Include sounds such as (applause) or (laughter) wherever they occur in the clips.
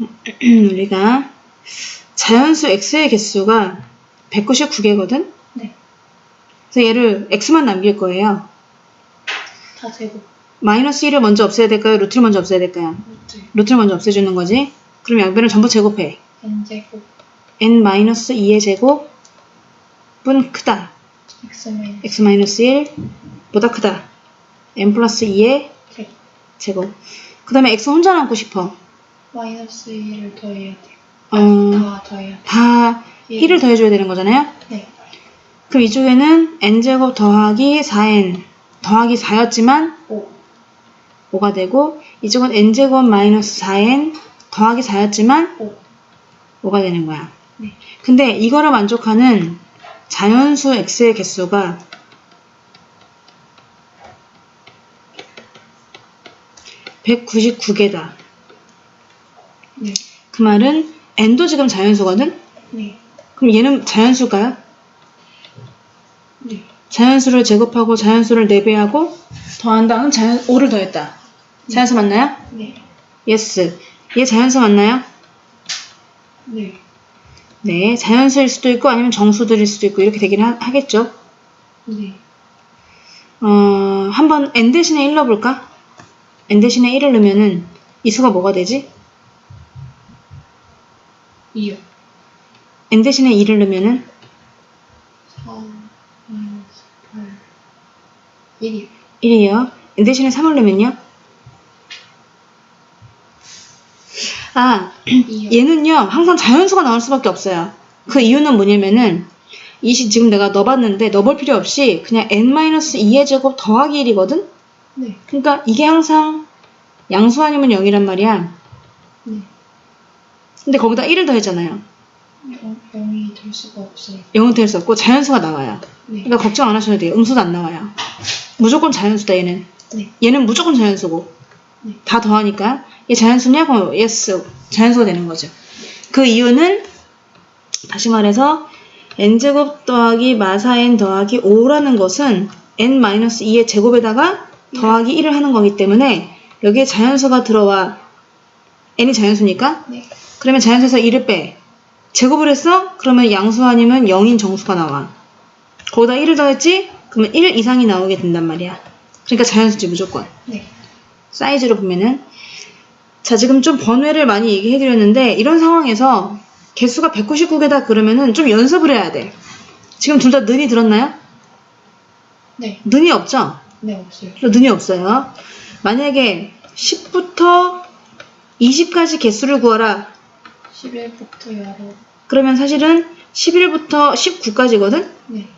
우리가 자연수 x의 개수가 199개거든? 네. 그래서 얘를 x만 남길 거예요. 다 제곱. 마이너스 1을 먼저 없애야 될까요? 루트를 먼저 없애야 될까요? 루트. 루트를 먼저 없애주는 거지. 그럼 양변을 전부 제곱해. n 제곱. n-2의 제곱은 크다. x 마이너스 x-1보다 크다. n 플러스 2의 제곱. 제곱. 그 다음에 x 혼자 남고 싶어. 마이너스 1을 더해야 돼요. 어, 다 더해야 돼요. 다 예. 1을 더해줘야 되는 거잖아요? 네. 그럼 이쪽에는 n제곱 더하기 4n 더하기 4였지만 5. 5가 되고 이쪽은 n제곱 마이너스 4n 더하기 4였지만 5. 5가 되는 거야. 네. 근데 이거를 만족하는 자연수 x의 개수가 199개다. 네. 그 말은 n도 지금 자연수거든? 네. 그럼 얘는 자연수일까요? 네. 자연수를 제곱하고 자연수를 4배하고 더한 다음 자연 5를 더했다. 자연수 맞나요? 네. 예스. 얘 자연수 맞나요? 네. 네. 자연수일 수도 있고 아니면 정수들일 수도 있고 이렇게 되긴 하, 겠죠 네. 어, 한번 n 대신에 1 넣어볼까? n 대신에 1을 넣으면은 이 수가 뭐가 되지? 2요. n 대신에 2를 넣으면은 4 마이너스 8. 1이요. 1이에요. n 대신에 3을 넣으면요? 아, 2요. 얘는요, 항상 자연수가 나올 수밖에 없어요. 그 이유는 뭐냐면은, 이 시 지금 내가 넣어봤는데, 넣어볼 필요 없이 그냥 n-2의 제곱 더하기 1이거든? 네. 그러니까 이게 항상 양수 아니면 0이란 말이야. 네. 근데 거기다 1을 더했잖아요. 0, 0이 될 수가 없어요. 0은 될 수 없고 자연수가 나와요. 네. 그러니까 걱정 안 하셔도 돼요. 음수도 안 나와요. 무조건 자연수다 얘는. 네. 얘는 무조건 자연수고. 네. 다 더하니까 얘 자연수냐? 그럼 yes. 자연수가 되는 거죠. 그 이유는 다시 말해서 n제곱 더하기 마사 n 더하기 5라는 것은 n-2의 제곱에다가 더하기 1을 하는 거기 때문에 여기에 자연수가 들어와 n이 자연수니까 네. 그러면 자연수에서 1을 빼. 제곱을 했어? 그러면 양수 아니면 0인 정수가 나와. 거기다 1을 더했지? 그러면 1 이상이 나오게 된단 말이야. 그러니까 자연수지 무조건. 네. 사이즈로 보면은. 자, 지금 좀 번외를 많이 얘기해드렸는데, 이런 상황에서 개수가 199개다 그러면은 좀 연습을 해야 돼. 지금 둘 다 는이 들었나요? 네. 는이 없죠? 네, 없어요. 는이 없어요. 만약에 10부터 20까지 개수를 구하라. 11부터 열어. 그러면 사실은 11부터 19까지거든? 네.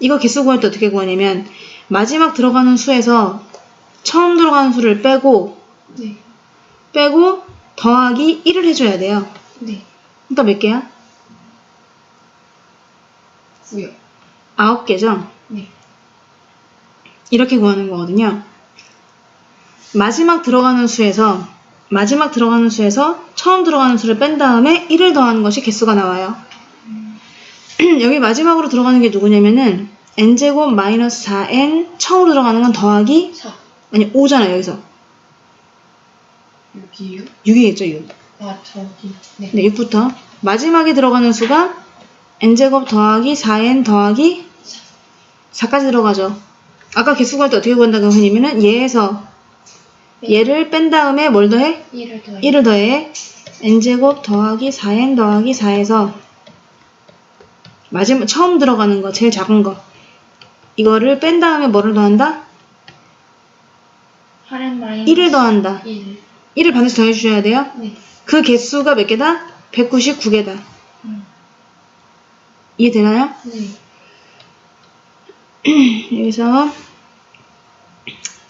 이거 개수 구할 때 어떻게 구하냐면 마지막 들어가는 수에서 처음 들어가는 수를 빼고 네. 빼고 더하기 1을 해줘야 돼요. 네. 그러니까 몇 개야? 9요. 9개죠? 네. 이렇게 구하는 거거든요. 마지막 들어가는 수에서 마지막 들어가는 수에서 처음 들어가는 수를 뺀 다음에 1을 더하는 것이 개수가 나와요. (clears throat) 여기 마지막으로 들어가는 게 누구냐면은 n제곱 마이너스 4n 처음으로 들어가는 건 더하기 4. 아니 5잖아 여기서 6이요? 6이겠죠 6 아, 저기. 네. 네 6부터 마지막에 들어가는 수가 n제곱 더하기 4n 더하기 4까지 들어가죠 아까 개수 구할 때 어떻게 구한다고 하냐면은 얘에서 얘를 뺀 다음에 뭘 더해? 1을 더해. 1을 더해 n제곱 더하기 4n 더하기 4에서 마지막 처음 들어가는 거 제일 작은 거 이거를 뺀 다음에 뭐를 더한다? 8은 마이너스 1을 더한다 1. 1을 반드시 더해주셔야 돼요 네. 그 개수가 몇 개다? 199개다 음. 이해되나요? 네. (clears throat) 여기서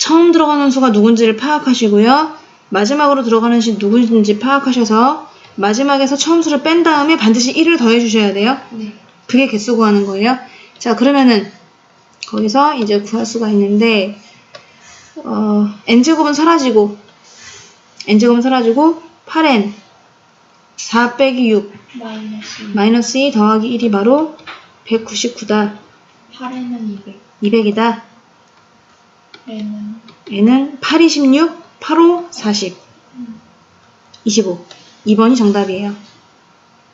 처음 들어가는 수가 누군지를 파악하시고요 마지막으로 들어가는 수 누군지 파악하셔서 마지막에서 처음 수를 뺀 다음에 반드시 1을 더해 주셔야 돼요 네. 그게 개수 구하는 거예요. 자, 그러면은 거기서 이제 구할 수가 있는데 어, n제곱은 사라지고 n제곱은 사라지고 8n 4 빼기 6 마이너스 2. 마이너스 2 더하기 1이 바로 199다. 8에는 200. 200이다. N은 8, 26, 8, 5, 40. 음. 25. 2번이 정답이에요.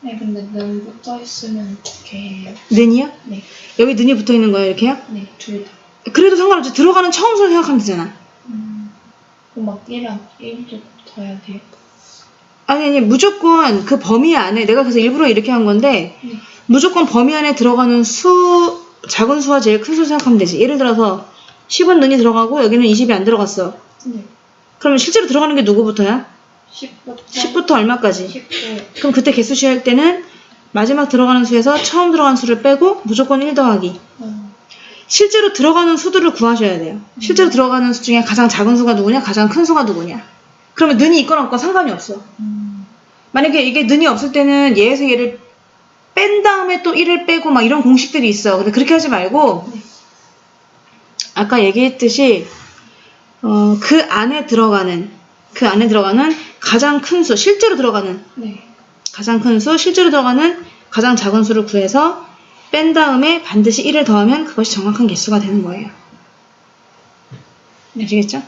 네, 근데 는 붙어 있으면 어떻게 해요? 는이요? 네, 여기 는이 붙어 있는 거예요, 이렇게요? 네, 둘 다. 그래도 상관없지. 들어가는 처음부터 생각하면 되잖아. 음, 그럼 막 1랑 1도 붙어야 돼요? 아니, 아니, 무조건 그 범위 안에, 내가 그래서 일부러 이렇게 한 건데, 네. 무조건 범위 안에 들어가는 수, 작은 수와 제일 큰 수 생각하면 되지. 예를 들어서, 10은 는이 들어가고, 여기는 20이 안 들어갔어. 네. 그러면 실제로 들어가는 게 누구부터야? 10부터 10부터 얼마까지? 10도 그럼 그때 개수 시할 때는 마지막 들어가는 수에서 처음 들어가는 수를 빼고 무조건 1 더하기. 어, 실제로 들어가는 수들을 구하셔야 돼요. 실제로 들어가는 수 중에 가장 작은 수가 누구냐, 가장 큰 수가 누구냐. 그러면 는이 있거나 없거나 상관이 없어. 음, 만약에 이게 는이 없을 때는 얘에서 얘를 뺀 다음에 또 1을 빼고 막 이런 공식들이 있어. 근데 그렇게 하지 말고 네. 아까 얘기했듯이 어, 그 안에 들어가는 그 안에 들어가는 가장 큰 수, 실제로 들어가는 네. 가장 큰 수, 실제로 들어가는 가장 작은 수를 구해서 뺀 다음에 반드시 1을 더하면 그것이 정확한 개수가 되는 거예요. 네. 아시겠죠?